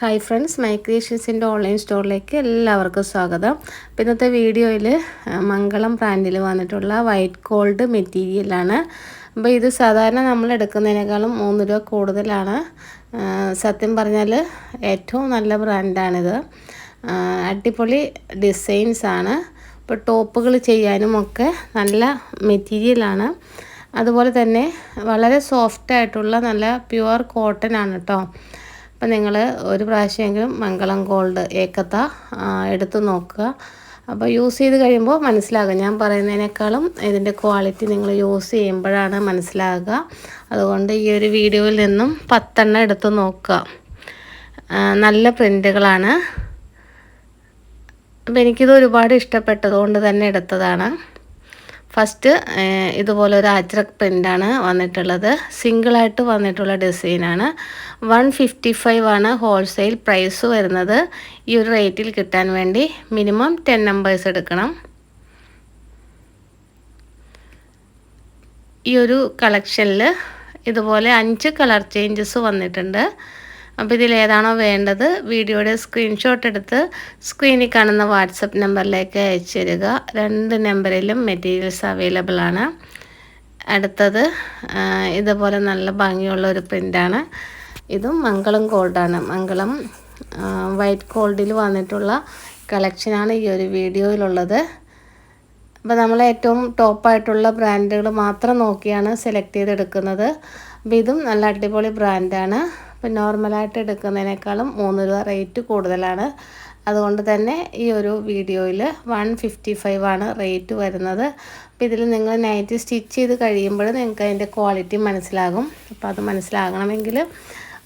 Hi friends my ക്രിയേഷൻസിന്റെ online സ്റ്റോറിലേക്ക് എല്ലാവർക്കും സ്വാഗതം. അപ്പോൾ ഇന്നത്തെ വീഡിയോയിൽ മംഗളം ബ്രാൻഡിൽ വന്നിട്ടുള്ള വൈറ്റ് ഗോൾഡ് മെറ്റീരിയലാണ് അപ്പോൾ ഇത് സാധാരണ നമ്മൾ എടുക്കുന്നതിനേക്കാളും മൂന്ന് രൂപ കൂടുതലാണ്. സത്യം പറഞ്ഞാൽ ഏറ്റവും നല്ല ബ്രാൻഡാണിത് അടിപൊളി ഡിസൈൻസാണ് ഇപ്പോൾ ടോപ്പുകൾ ചെയ്യാനും ഒക്കെ നല്ല മെറ്റീരിയലാണ് അതുപോലെ തന്നെ വളരെ സോഫ്റ്റ് ആയിട്ടുള്ള നല്ല പ്യുവർ കോട്ടൺ ആണ് കേട്ടോ അപ്പം നിങ്ങൾ ഒരു പ്രാവശ്യമെങ്കിലും മംഗളം ഗോൾഡ് ഏക്കത്ത എടുത്തു നോക്കുക. അപ്പോൾ യൂസ് ചെയ്ത് കഴിയുമ്പോൾ മനസ്സിലാകും. ഞാൻ പറയുന്നതിനേക്കാളും ഇതിന്റെ ക്വാളിറ്റി നിങ്ങൾ യൂസ് ചെയ്യുമ്പോഴാണ് മനസ്സിലാകുക. അതുകൊണ്ട് ഈ ഒരു വീഡിയോയിൽ നിന്നും പത്തെണ്ണം എടുത്ത് നോക്കുക. നല്ല പ്രിന്റുകളാണ്. അപ്പോൾ എനിക്കിത് ഒരുപാട് ഇഷ്ടപ്പെട്ടതുകൊണ്ട് തന്നെ എടുത്തതാണ്. ഫസ്റ്റ് ഇതുപോലെ ഒരു അജ്രക് പ്രിന്റാണ് വന്നിട്ടുള്ളത്. സിംഗിളായിട്ട് വന്നിട്ടുള്ള ഡിസൈനാണ് വൺ ഫിഫ്റ്റി ഫൈവ് ആണ് ഹോൾസെയിൽ പ്രൈസ് വരുന്നത്. ഈ ഒരു റേറ്റിൽ കിട്ടാൻ വേണ്ടി മിനിമം ടെൻ നമ്പേഴ്സ് എടുക്കണം. ഈ ഒരു കളക്ഷനിൽ ഇതുപോലെ അഞ്ച് കളർ ചേഞ്ചസ് വന്നിട്ടുണ്ട്. അപ്പോൾ ഇതിലേതാണോ വേണ്ടത് വീഡിയോയുടെ സ്ക്രീൻഷോട്ട് എടുത്ത് സ്ക്രീനിൽ കാണുന്ന വാട്സപ്പ് നമ്പറിലേക്ക് അയച്ചു തരിക. രണ്ട് നമ്പറിലും മെറ്റീരിയൽസ് അവൈലബിൾ ആണ്. അടുത്തത് ഇതുപോലെ നല്ല ഭംഗിയുള്ള ഒരു പ്രിന്റാണ് ഇതും മംഗളം ഗോൾഡാണ് മംഗളം വൈറ്റ് ഗോൾഡിൽ വന്നിട്ടുള്ള കളക്ഷനാണ് ഈ ഒരു വീഡിയോയിലുള്ളത്. അപ്പോൾ നമ്മൾ ഏറ്റവും ടോപ്പായിട്ടുള്ള ബ്രാൻഡുകൾ മാത്രം നോക്കിയാണ് സെലക്ട് ചെയ്തെടുക്കുന്നത്. അപ്പോൾ ഇതും നല്ല അടിപൊളി ബ്രാൻഡാണ് അപ്പോൾ നോർമലായിട്ട് എടുക്കുന്നതിനേക്കാളും മൂന്ന് രൂപ റേറ്റ് കൂടുതലാണ്. അതുകൊണ്ട് തന്നെ ഈ ഒരു വീഡിയോയിൽ വൺ ഫിഫ്റ്റി ഫൈവ് ആണ് റേറ്റ് വരുന്നത്. അപ്പോൾ ഇതിൽ നിങ്ങൾ നൈറ്റ് സ്റ്റിച്ച് ചെയ്ത് കഴിയുമ്പോൾ നിങ്ങൾക്ക് അതിന്റെ ക്വാളിറ്റി മനസ്സിലാകും. അപ്പോൾ അത് മനസ്സിലാകണമെങ്കിൽ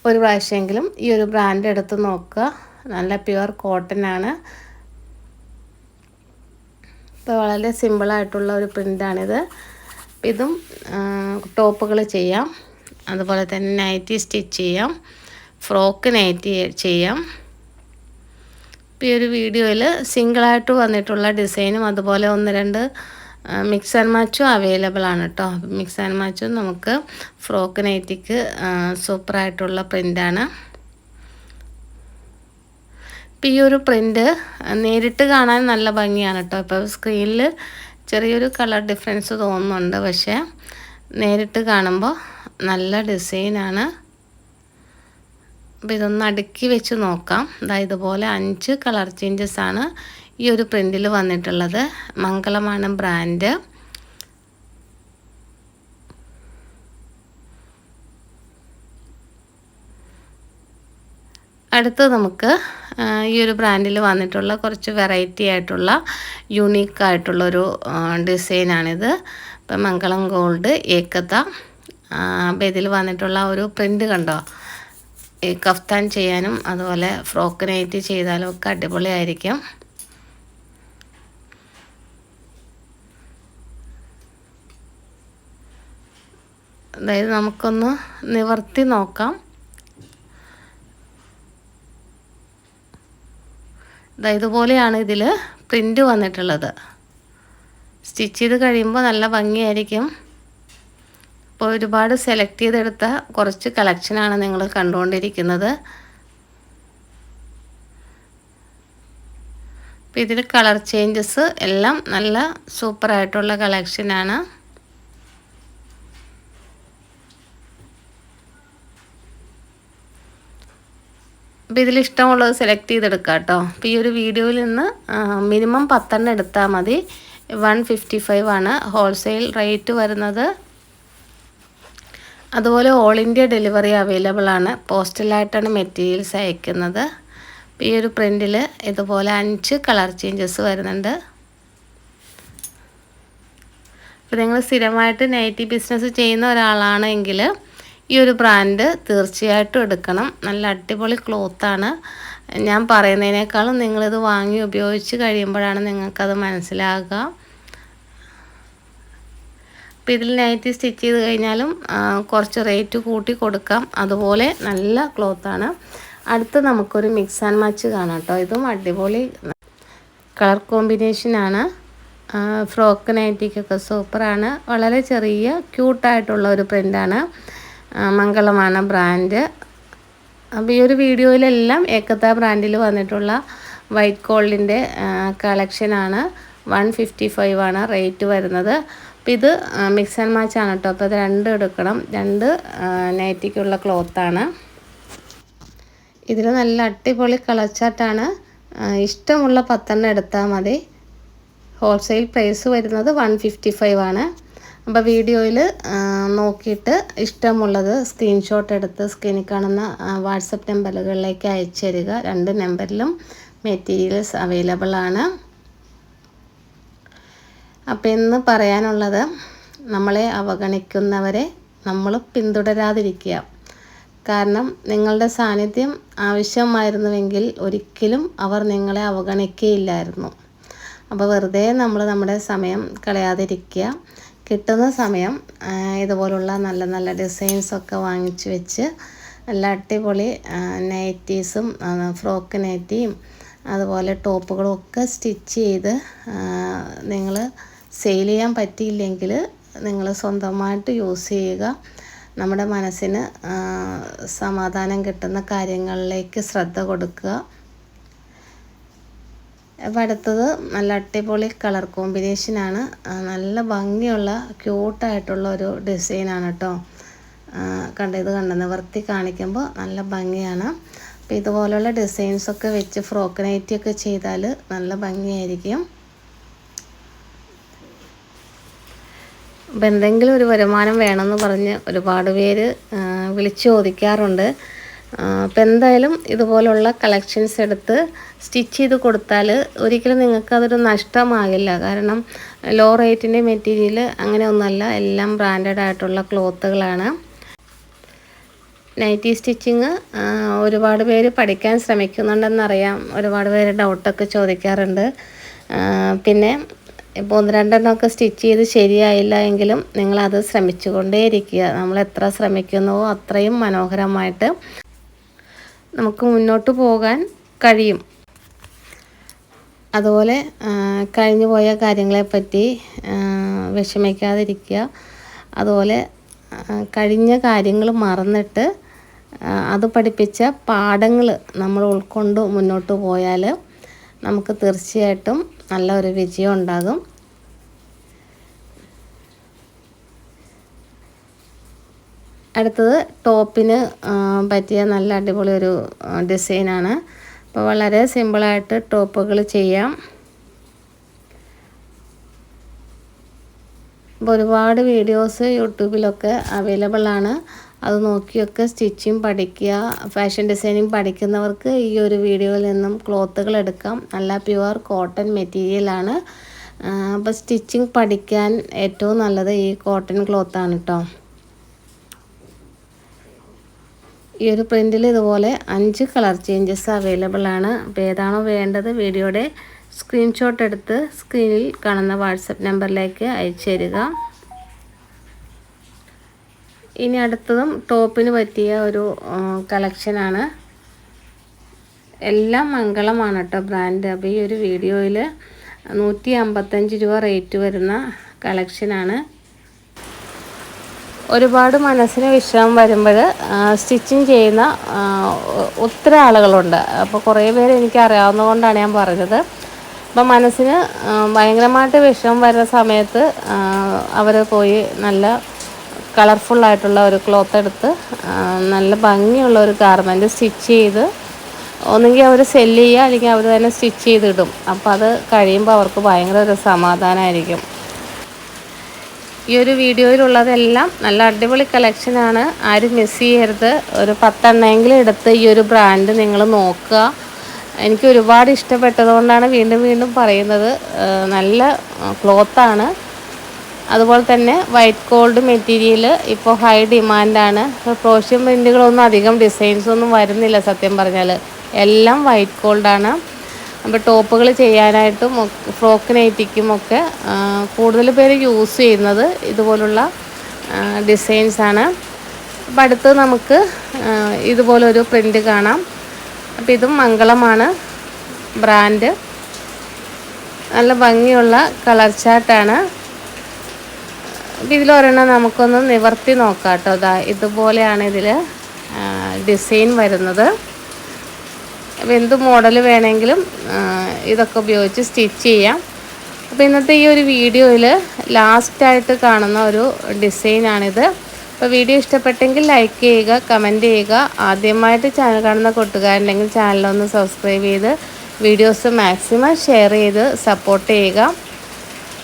ഒരു പ്രാവശ്യമെങ്കിലും ഈ ഒരു ബ്രാൻഡ് എടുത്ത് നോക്കുക. നല്ല പ്യുവർ കോട്ടൺ ആണ്. ഇപ്പോൾ വളരെ സിമ്പിളായിട്ടുള്ള ഒരു പ്രിന്റാണിത്. ഇതും ടോപ്പുകൾ ചെയ്യാം. അതുപോലെ തന്നെ നൈറ്റി സ്റ്റിച്ച് ചെയ്യാം. ഫ്രോക്ക് നൈറ്റി ചെയ്യാം. ഇപ്പോൾ ഈ ഒരു വീഡിയോയിൽ സിംഗിളായിട്ട് വന്നിട്ടുള്ള ഡിസൈനും അതുപോലെ ഒന്ന് രണ്ട് മിക്സ് ആൻഡ് മാച്ചും അവൈലബിൾ ആണ് കേട്ടോ മിക്സ് ആൻഡ് മാച്ചും നമുക്ക് ഫ്രോക്ക് നൈറ്റിക്ക് സൂപ്പറായിട്ടുള്ള പ്രിന്റാണ് ഇപ്പം ഈ ഒരു പ്രിന്റ് നേരിട്ട് കാണാൻ നല്ല ഭംഗിയാണ് കേട്ടോ ഇപ്പോൾ സ്ക്രീനിൽ ചെറിയൊരു കളർ ഡിഫറൻസ് തോന്നുന്നുണ്ട്. പക്ഷേ നേരിട്ട് കാണുമ്പോൾ നല്ല ഡിസൈനാണ്. അപ്പോൾ ഇതൊന്ന് അടുക്കി വെച്ച് നോക്കാം. ദാ ഇതുപോലെ അഞ്ച് കളർ ചേഞ്ചസ് ആണ് ഈ ഒരു പ്രിന്റിൽ വന്നിട്ടുള്ളത്. മംഗളമാണ് ബ്രാൻഡ്. അടുത്ത് നമുക്ക് ഈ ഒരു ബ്രാൻഡിൽ വന്നിട്ടുള്ള കുറച്ച് വെറൈറ്റി ആയിട്ടുള്ള യുണീക്കായിട്ടുള്ളൊരു ഡിസൈനാണിത്. ഇപ്പം മംഗളം ഗോൾഡ് ഏക്കത്ത അപ്പം ഇതിൽ വന്നിട്ടുള്ള ഒരു പ്രിന്റ് കണ്ടോ? ഈ കഫ്താൻ ചെയ്യാനും അതുപോലെ ഫ്രോക്ക് നൈറ്റ് ചെയ്താലും ഒക്കെ അടിപൊളിയായിരിക്കും. അതായത് നമുക്കൊന്ന് നിവർത്തി നോക്കാം. ഇതുപോലെയാണ് ഇതിൽ പ്രിന്റ് വന്നിട്ടുള്ളത്. സ്റ്റിച്ച് ചെയ്ത് കഴിയുമ്പോൾ നല്ല ഭംഗിയായിരിക്കും. അപ്പോൾ ഒരുപാട് സെലക്ട് ചെയ്തെടുത്ത കുറച്ച് കളക്ഷനാണ് നിങ്ങൾ കണ്ടുകൊണ്ടിരിക്കുന്നത്. അപ്പോൾ ഇതിൽ കളർ ചേഞ്ചസ് എല്ലാം നല്ല സൂപ്പറായിട്ടുള്ള കളക്ഷനാണ് അപ്പോൾ ഇതിൽ ഇഷ്ടമുള്ളത് സെലക്ട് ചെയ്തെടുക്കാം കേട്ടോ. അപ്പോൾ ഈ ഒരു വീഡിയോയിൽ നിന്ന് മിനിമം പത്തെണ്ണം എടുത്താൽ മതി. വൺ ഫിഫ്റ്റി ഫൈവ് ആണ്. ഹോൾസെയിൽ റേറ്റ് വരുന്നത്. അതുപോലെ ഓൾ ഇന്ത്യ ഡെലിവറി അവൈലബിൾ ആണ്. പോസ്റ്റലായിട്ടാണ് മെറ്റീരിയൽസ് അയക്കുന്നത്. ഈ ഒരു പ്രിന്റിൽ ഇതുപോലെ അഞ്ച് കളർ ചേഞ്ചസ് വരുന്നുണ്ട്. അപ്പോൾ നിങ്ങൾ സ്ഥിരമായിട്ട് നൈറ്റി ബിസിനസ് ചെയ്യുന്ന ഒരാളാണെങ്കിൽ ഈ ഒരു ബ്രാൻഡ് തീർച്ചയായിട്ടും എടുക്കണം. നല്ല അടിപൊളി ക്ലോത്താണ് ഞാൻ പറയുന്നതിനേക്കാളും നിങ്ങളിത് വാങ്ങി ഉപയോഗിച്ച് കഴിയുമ്പോഴാണ് നിങ്ങൾക്കത് മനസ്സിലാകുക. അപ്പോൾ ഇതിൽ നൈറ്റി സ്റ്റിച്ച് ചെയ്ത് കഴിഞ്ഞാലും കുറച്ച് റേറ്റ് കൂട്ടി കൊടുക്കാം. അതുപോലെ നല്ല ക്ലോത്താണ് അടുത്ത് നമുക്കൊരു മിക്സ് ആൻഡ് മാച്ച് കാണാം കേട്ടോ. ഇതും അടിപൊളി കളർ കോമ്പിനേഷനാണ് ഫ്രോക്ക് നൈറ്റിക്കൊക്കെ സൂപ്പറാണ് വളരെ ചെറിയ ക്യൂട്ടായിട്ടുള്ള ഒരു പ്രിന്റാണ് മംഗളമാണ് ബ്രാൻഡ്. അപ്പോൾ ഈ ഒരു വീഡിയോയിലെല്ലാം ഏക്കത്ത ബ്രാൻഡിൽ വന്നിട്ടുള്ള വൈറ്റ് ഗോൾഡിന്റെ കളക്ഷനാണ് വൺ ഫിഫ്റ്റി ഫൈവ് ആണ് റേറ്റ് വരുന്നത്. അപ്പോൾ ഇത് മിക്സ് ആൻഡ് മാച്ച് ആണ് കേട്ടോ അപ്പോൾ ഇത് രണ്ട് എടുക്കണം. രണ്ട് നൈറ്റിക്കുള്ള ക്ലോത്താണ് ഇതിൽ നല്ല അടിപൊളി കളച്ചാട്ടാണ് ഇഷ്ടമുള്ള പത്തെണ്ണം എടുത്താൽ മതി. ഹോൾസെയിൽ പ്രൈസ് വരുന്നത് വൺ ഫിഫ്റ്റി ഫൈവ് ആണ് അപ്പോൾ വീഡിയോയിൽ നോക്കിയിട്ട് ഇഷ്ടമുള്ളത് സ്ക്രീൻഷോട്ട് എടുത്ത് സ്ക്രീനിൽ കാണുന്ന വാട്സപ്പ് നമ്പറുകളിലേക്ക് അയച്ചു തരിക. രണ്ട് നമ്പറിലും മെറ്റീരിയൽസ് അവൈലബിൾ ആണ്. അപ്പോൾ ഇന്ന് പറയാനുള്ളത് നമ്മളെ അവഗണിക്കുന്നവരെ നമ്മൾ പിന്തുടരാതിരിക്കുക. കാരണം നിങ്ങളുടെ സാന്നിധ്യം ആവശ്യമായിരുന്നുവെങ്കിൽ ഒരിക്കലും അവർ നിങ്ങളെ അവഗണിക്കുകയില്ലായിരുന്നു അപ്പോൾ വെറുതെ നമ്മൾ നമ്മുടെ സമയം കളയാതിരിക്കുക. കിട്ടുന്ന സമയം ഇതുപോലുള്ള നല്ല നല്ല ഡിസൈൻസൊക്കെ വാങ്ങിച്ചു വെച്ച് നല്ല അടിപൊളി നൈറ്റീസും ഫ്രോക്ക് നൈറ്റിയും അതുപോലെ ടോപ്പുകളും ഒക്കെ സ്റ്റിച്ച് ചെയ്ത് നിങ്ങൾ സെയിൽ ചെയ്യാൻ പറ്റിയില്ലെങ്കിൽ നിങ്ങൾ സ്വന്തമായിട്ട് യൂസ് ചെയ്യുക. നമ്മുടെ മനസ്സിന് സമാധാനം കിട്ടുന്ന കാര്യങ്ങളിലേക്ക് ശ്രദ്ധ കൊടുക്കുക. അപ്പോൾ അടുത്തത് നല്ല അടിപൊളി കളർ കോമ്പിനേഷനാണ് നല്ല ഭംഗിയുള്ള ക്യൂട്ടായിട്ടുള്ള ഒരു ഡിസൈനാണ് കേട്ടോ കണ്ട ഇത് കണ്ട? നിവർത്തി കാണിക്കുമ്പോൾ നല്ല ഭംഗിയാണ്. അപ്പോൾ ഇതുപോലുള്ള ഡിസൈൻസൊക്കെ വെച്ച് ഫ്രോക്ക് നൈറ്റിയൊക്കെ ചെയ്താൽ നല്ല ഭംഗിയായിരിക്കും. അപ്പം എന്തെങ്കിലും ഒരു വരുമാനം വേണമെന്ന് പറഞ്ഞ് ഒരുപാട് പേര് വിളിച്ചു ചോദിക്കാറുണ്ട്. അപ്പം എന്തായാലും ഇതുപോലുള്ള കളക്ഷൻസ് എടുത്ത് സ്റ്റിച്ച് ചെയ്ത് കൊടുത്താൽ ഒരിക്കലും നിങ്ങൾക്ക് അതൊരു നഷ്ടമാകില്ല. കാരണം ലോ റേറ്റിന്റെ മെറ്റീരിയൽ അങ്ങനെ അങ്ങനെയൊന്നുമല്ല എല്ലാം ബ്രാൻഡഡ് ആയിട്ടുള്ള ക്ലോത്തുകളാണ് നൈറ്റി സ്റ്റിച്ചിങ് ഒരുപാട് പേര് പഠിക്കാൻ ശ്രമിക്കുന്നുണ്ടെന്നറിയാം. ഒരുപാട് പേര് ഡൗട്ടൊക്കെ ചോദിക്കാറുണ്ട്. പിന്നെ ഇപ്പോൾ ഒന്ന് രണ്ടെണ്ണമൊക്കെ സ്റ്റിച്ച് ചെയ്ത് ശരിയായില്ല എങ്കിലും നിങ്ങളത് ശ്രമിച്ചുകൊണ്ടേയിരിക്കുക. നമ്മൾ എത്ര ശ്രമിക്കുന്നുവോ അത്രയും മനോഹരമായിട്ട് നമുക്ക് മുന്നോട്ട് പോകാൻ കഴിയും. അതുപോലെ കഴിഞ്ഞു പോയ കാര്യങ്ങളെപ്പറ്റി വിഷമിക്കാതിരിക്കുക. അതുപോലെ കഴിഞ്ഞ കാര്യങ്ങൾ മറന്നിട്ട് അത് പഠിപ്പിച്ച പാഠങ്ങൾ നമ്മൾ ഉൾക്കൊണ്ട് മുന്നോട്ട് പോയാൽ നമുക്ക് തീർച്ചയായിട്ടും നല്ല ഒരു വിജയം ഉണ്ടാകും. അടുത്തത് ടോപ്പിന് പറ്റിയ നല്ല അടിപൊളി ഒരു ഡിസൈനാണ്. അപ്പോൾ വളരെ സിമ്പിളായിട്ട് ടോപ്പുകൾ ചെയ്യാം. അപ്പോൾ ഒരുപാട് വീഡിയോസ് യൂട്യൂബിലൊക്കെ അവൈലബിൾ ആണ് അത് നോക്കിയൊക്കെ സ്റ്റിച്ചിങ് പഠിക്കുക ഫാഷൻ ഡിസൈനിങ് പഠിക്കുന്നവർക്ക് ഈ ഒരു വീഡിയോയിൽ നിന്നും ക്ലോത്തുകൾ എടുക്കാം. നല്ല പ്യുവർ കോട്ടൺ മെറ്റീരിയലാണ് അപ്പോൾ സ്റ്റിച്ചിങ് പഠിക്കാൻ ഏറ്റവും നല്ലത് ഈ കോട്ടൺ ക്ലോത്താണ് കേട്ടോ ഈ ഒരു പ്രിന്റിൽ ഇതുപോലെ അഞ്ച് കളർ ചേഞ്ചസ് അവൈലബിൾ ആണ്. അപ്പോൾ ഏതാണോ വേണ്ടത് വീഡിയോയുടെ സ്ക്രീൻഷോട്ട് എടുത്ത് സ്ക്രീനിൽ കാണുന്ന വാട്സപ്പ് നമ്പറിലേക്ക് അയച്ചു തരിക. ഇനി അടുത്തതും ടോപ്പിന് പറ്റിയ ഒരു കളക്ഷനാണ് എല്ലാം മംഗളമാണ് കേട്ടോ ബ്രാൻഡ് അപ്പോൾ ഈ ഒരു വീഡിയോയിൽ നൂറ്റി അമ്പത്തഞ്ച് രൂപ റേറ്റ് വരുന്ന കളക്ഷനാണ് ഒരുപാട് മനസ്സിന് വിഷമം വരുമ്പോൾ സ്റ്റിച്ചിങ് ചെയ്യുന്ന ഒത്തിരി ആളുകളുണ്ട്. അപ്പോൾ കുറേ പേര് എനിക്ക് അറിയാവുന്നതുകൊണ്ടാണ് ഞാൻ പറഞ്ഞത്. അപ്പം മനസ്സിന് ഭയങ്കരമായിട്ട് വിഷമം വരുന്ന സമയത്ത് അവർ പോയി നല്ല കളർഫുള്ളായിട്ടുള്ള ഒരു ക്ലോത്ത് എടുത്ത് നല്ല ഭംഗിയുള്ള ഒരു ഗാർമെന്റ് സ്റ്റിച്ച് ചെയ്ത് ഒന്നുകിൽ അവർ സെല്ല് ചെയ്യുക അല്ലെങ്കിൽ അവർ തന്നെ സ്റ്റിച്ച് ചെയ്തിടും. അപ്പോൾ അത് കഴിയുമ്പോൾ അവർക്ക് ഭയങ്കര ഒരു സമാധാനമായിരിക്കും ഈ ഒരു വീഡിയോയിലുള്ളതെല്ലാം നല്ല അടിപൊളി കളക്ഷനാണ് ആരും മിസ് ചെയ്യരുത്. ഒരു പത്തെണ്ണമെങ്കിലും എടുത്ത് ഈ ഒരു ബ്രാൻഡ് നിങ്ങൾ നോക്കുക. എനിക്ക് ഒരുപാട് ഇഷ്ടപ്പെട്ടതുകൊണ്ടാണ് വീണ്ടും വീണ്ടും പറയുന്നത്. നല്ല ക്ലോത്താണ് അതുപോലെ തന്നെ വൈറ്റ് ഗോൾഡ് മെറ്റീരിയൽ ഇപ്പോൾ ഹൈ ഡിമാൻഡാണ് പ്രോഷ്യൻ പ്രിന്റുകളൊന്നും അധികം ഡിസൈൻസ് ഒന്നും വരുന്നില്ല സത്യം പറഞ്ഞാൽ. എല്ലാം വൈറ്റ് ഗോൾഡാണ് അപ്പോൾ ടോപ്പുകൾ ചെയ്യാനായിട്ടും ഫ്രോക്ക് നൈറ്റിക്കും ഒക്കെ കൂടുതൽ പേര് യൂസ് ചെയ്യുന്നത് ഇതുപോലുള്ള ഡിസൈൻസാണ് അപ്പോൾ അടുത്ത് നമുക്ക് ഇതുപോലൊരു പ്രിന്റ് കാണാം. അപ്പോൾ ഇതും മംഗളമാണ്. ബ്രാൻഡ് നല്ല ഭംഗിയുള്ള കളർ ചാർട്ടാണ് ഇതിലൊരെണ്ണം നമുക്കൊന്ന് നിവർത്തി നോക്കാം കേട്ടോ. ഇതാ ഇതുപോലെയാണ് ഇതിൽ ഡിസൈൻ വരുന്നത്. അപ്പോൾ എന്ത് മോഡൽ വേണമെങ്കിലും ഇതൊക്കെ ഉപയോഗിച്ച് സ്റ്റിച്ച് ചെയ്യാം. അപ്പോൾ ഇന്നത്തെ ഈ ഒരു വീഡിയോയിൽ ലാസ്റ്റായിട്ട് കാണുന്ന ഒരു ഡിസൈനാണിത് അപ്പോൾ വീഡിയോ ഇഷ്ടപ്പെട്ടെങ്കിൽ ലൈക്ക് ചെയ്യുക കമന്റ് ചെയ്യുക. ആദ്യമായിട്ട് ചാനൽ കാണുന്ന കൂട്ടുകാരുണ്ടെങ്കിൽ ചാനലൊന്ന് സബ്സ്ക്രൈബ് ചെയ്ത് വീഡിയോസ് മാക്സിമം ഷെയർ ചെയ്ത് സപ്പോർട്ട് ചെയ്യുക.